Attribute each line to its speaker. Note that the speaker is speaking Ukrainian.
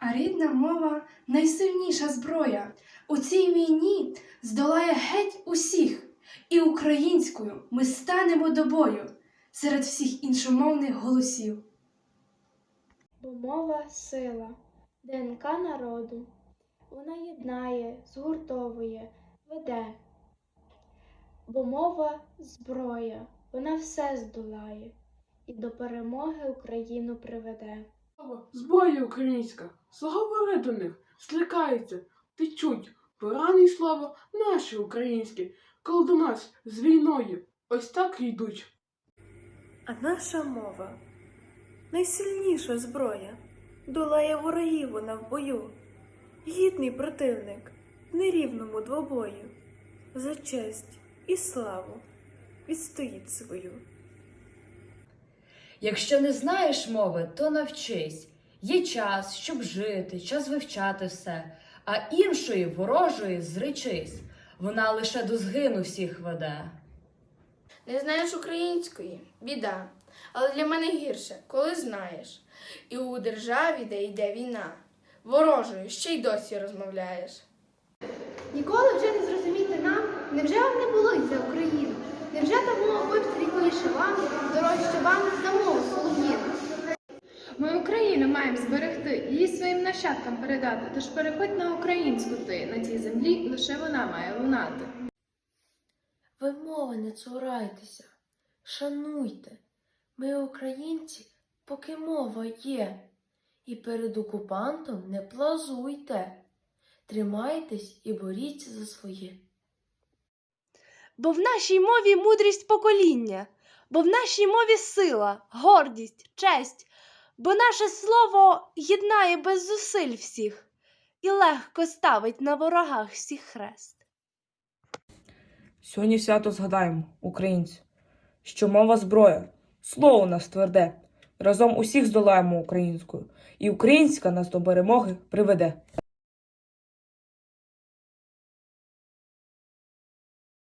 Speaker 1: А рідна мова найсильніша зброя. У цій війні здолає геть усіх, і українською ми станемо до бою серед всіх іншомовних голосів.
Speaker 2: Бо мова сила, ДНК народу. Вона єднає, згуртовує, веде. Бо мова зброя, вона все здолає і до перемоги Україну приведе.
Speaker 3: Зброя українська, заговори до них, злякаються, течуть, порані слава наші українські, коли до нас з війною ось так йдуть.
Speaker 4: А наша мова найсильніша зброя, долає ворогів вона в бою, гідний противник в нерівному двобою, за честь і славу відстоїть свою.
Speaker 5: Якщо не знаєш мови, то навчись. Є час, щоб жити, час вивчати все, а іншої ворожої зречись. Вона лише до згину всіх веде.
Speaker 6: Не знаєш української біда. Але для мене гірше, коли знаєш. І у державі, де йде війна, ворожою ще й досі розмовляєш.
Speaker 7: Ніколи вже не зрозуміти нам, невже вам не було й за Україну? Невже та мова вибстріліше вам, дорожче вам за мову солов'їну?
Speaker 8: Ми Україну маємо зберегти, її своїм нащадкам передати. Тож переходь на українську ти, на цій землі лише вона має лунати.
Speaker 9: Ви мови не цурайтеся, шануйте. Ми українці, поки мова є. І перед окупантом не плазуйте. Тримайтесь і боріться за своє.
Speaker 10: Бо в нашій мові мудрість покоління, бо в нашій мові сила, гордість, честь, бо наше слово єднає без зусиль всіх і легко ставить на ворогах всіх хрест.
Speaker 11: Сьогодні свято згадаємо, українці, що мова зброя, слово нас тверде. Разом усіх здолаємо українською, і українська нас до перемоги приведе.